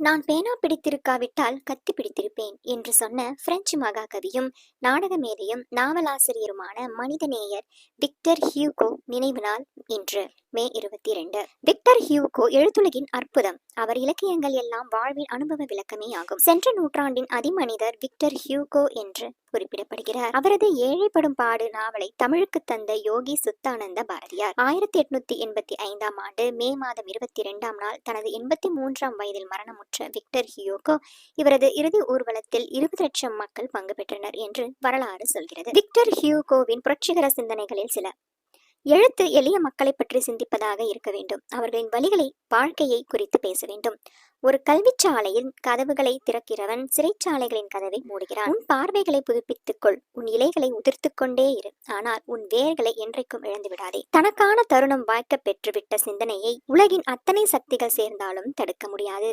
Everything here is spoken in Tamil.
நான் பேனா பிடித்திருக்காவிட்டால் கத்தி பிடித்திருப்பேன் என்று சொன்ன பிரெஞ்சு மகாகவியும் நாடக மேதையும் நாவலாசிரியருமான மனிதநேயர் விக்டர் ஹியூகோ நினைவு நாள் இன்று. மே இருபத்தி ரெண்டு விக்டர் ஹியூகோ எழுத்துலகின் அற்புதம். அவர் இலக்கியங்கள் எல்லாம் வாழ்வின் அனுபவ விளக்கமே ஆகும் சென்ற நூற்றாண்டின் அதிமனிதர் விக்டர் ஹியூகோ என்று குறிப்பிடப்படுகிறார். அவரது ஏழைப்படும் பாடு நாவலை தமிழுக்கு தந்த யோகி சுத்தானந்த பாரதியார். ஆயிரத்தி எட்நூத்தி எண்பத்தி ஐந்தாம் ஆண்டு மே மாதம் இருபத்தி இரண்டாம் நாள் தனது எண்பத்தி மூன்றாம் வயதில் மரணமுற்ற விக்டர் ஹியோகோ இவரது இறுதி ஊர்வலத்தில் இருபது லட்சம் மக்கள் பங்கு பெற்றனர் என்று வரலாறு சொல்கிறது. விக்டர் ஹியூகோவின் புரட்சிகர சிந்தனைகளில் சில எழுத்து எளிய மக்களை பற்றி சிந்திப்பதாக இருக்க வேண்டும். அவர்களின் வழிகளை வாழ்க்கையை குறித்து பேச வேண்டும். ஒரு கல்விச்சாலையின் கதவுகளை திறக்கிறவன் சிறைச்சாலைகளின் கதவை மூடுகிறான். உன் பார்வைகளை புதுப்பித்துக்கொள். உன் இலைகளை உதிர்த்துக்கொண்டே இரு. ஆனால் உன் வேர்களை என்றைக்கும் இழந்து விடாதே தனக்கான தருணம் வாய்க்க பெற்றுவிட்ட சிந்தனையை உலகின் அத்தனை சக்திகள் சேர்ந்தாலும் தடுக்க முடியாது.